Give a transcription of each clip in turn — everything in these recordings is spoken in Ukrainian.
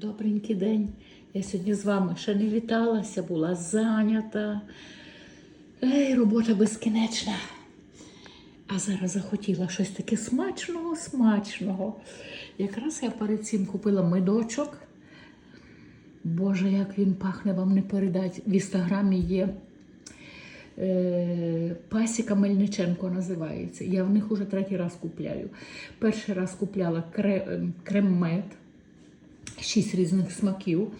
Добренький день. Я сьогодні з вами ще не віталася, була зайнята. Ей, робота безкінечна. А зараз захотіла щось таке смачного, смачного. Якраз я перед цим купила медочок. Боже, як він пахне, вам не передать. В інстаграмі є е, Пасіка Мельниченко називається. Я в них уже третій раз купляю. Перший раз купляла кре- крем-мед, шість різних смаків.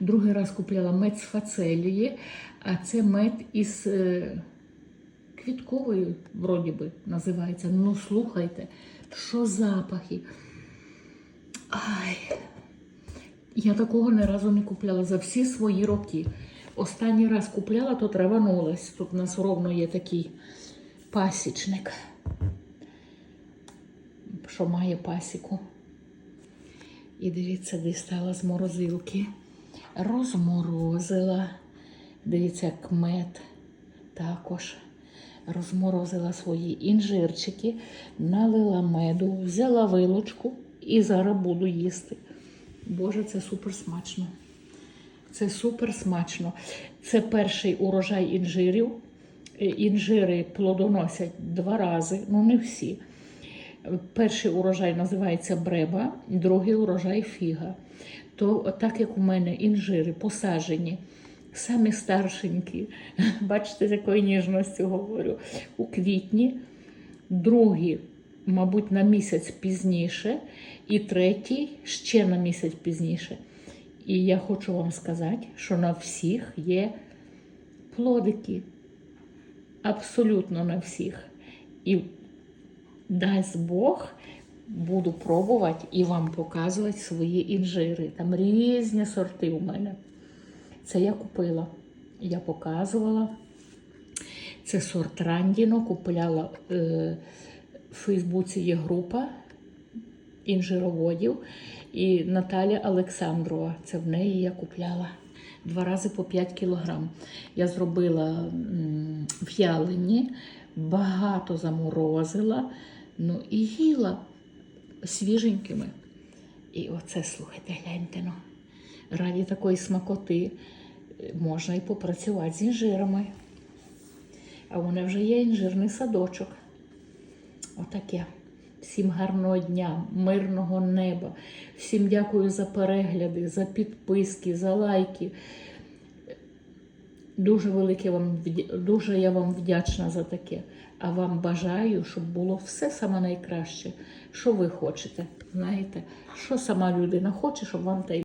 Другий раз купляла мед з фацелії, а це мед із е, квітковою, вроді би, називається. Ну, слухайте, що запахи. Ай, я такого ні разу не купляла за всі свої роки. Останній раз купляла, то траванулась. Тут у нас ровно є такий пасічник, що має пасіку. І дивіться, дістала з морозилки. Розморозила. Дивіться, як також. Розморозила свої інжирчики, налила меду, взяла вилочку і зараз буду їсти. Боже, це супер смачно. Це супер смачно. Це перший урожай інжирів. Е, Інжири плодоносять два рази, ну не всі. Перший урожай називається бреба, другий урожай фіга. То так як у мене інжири посаджені, самі старшенькі, бачите, з якою ніжністю говорю, у квітні, другий, мабуть, на місяць пізніше, і третій ще на місяць пізніше. І я хочу вам сказати, що на всіх є плодики. Абсолютно на всіх. І дасть Бог, буду пробувати і вам показувати свої інжири. Там різні сорти у мене. Це я купила. Я показувала. Це сорт Рандіно. Купляла е, в Фейсбуці є група інжироводів. І Наталя Олександрова. Це в неї я купляла два рази по 5 кілограм. Я зробила м, в'ялені, багато заморозила, ну і їла свіженькими. І оце, слухайте, гляньте, ну, раді такої смакоти можна і попрацювати з інжирами. А у мене вже є інжирний садочок. Отаке. Всім гарного дня, мирного неба. Всім дякую за перегляди, за підписки, за лайки. Дуже велике вам дуже я вам вдячна за таке. А вам бажаю, щоб було все саме найкраще, що ви хочете. Знаєте, що сама людина хоче, щоб вам та й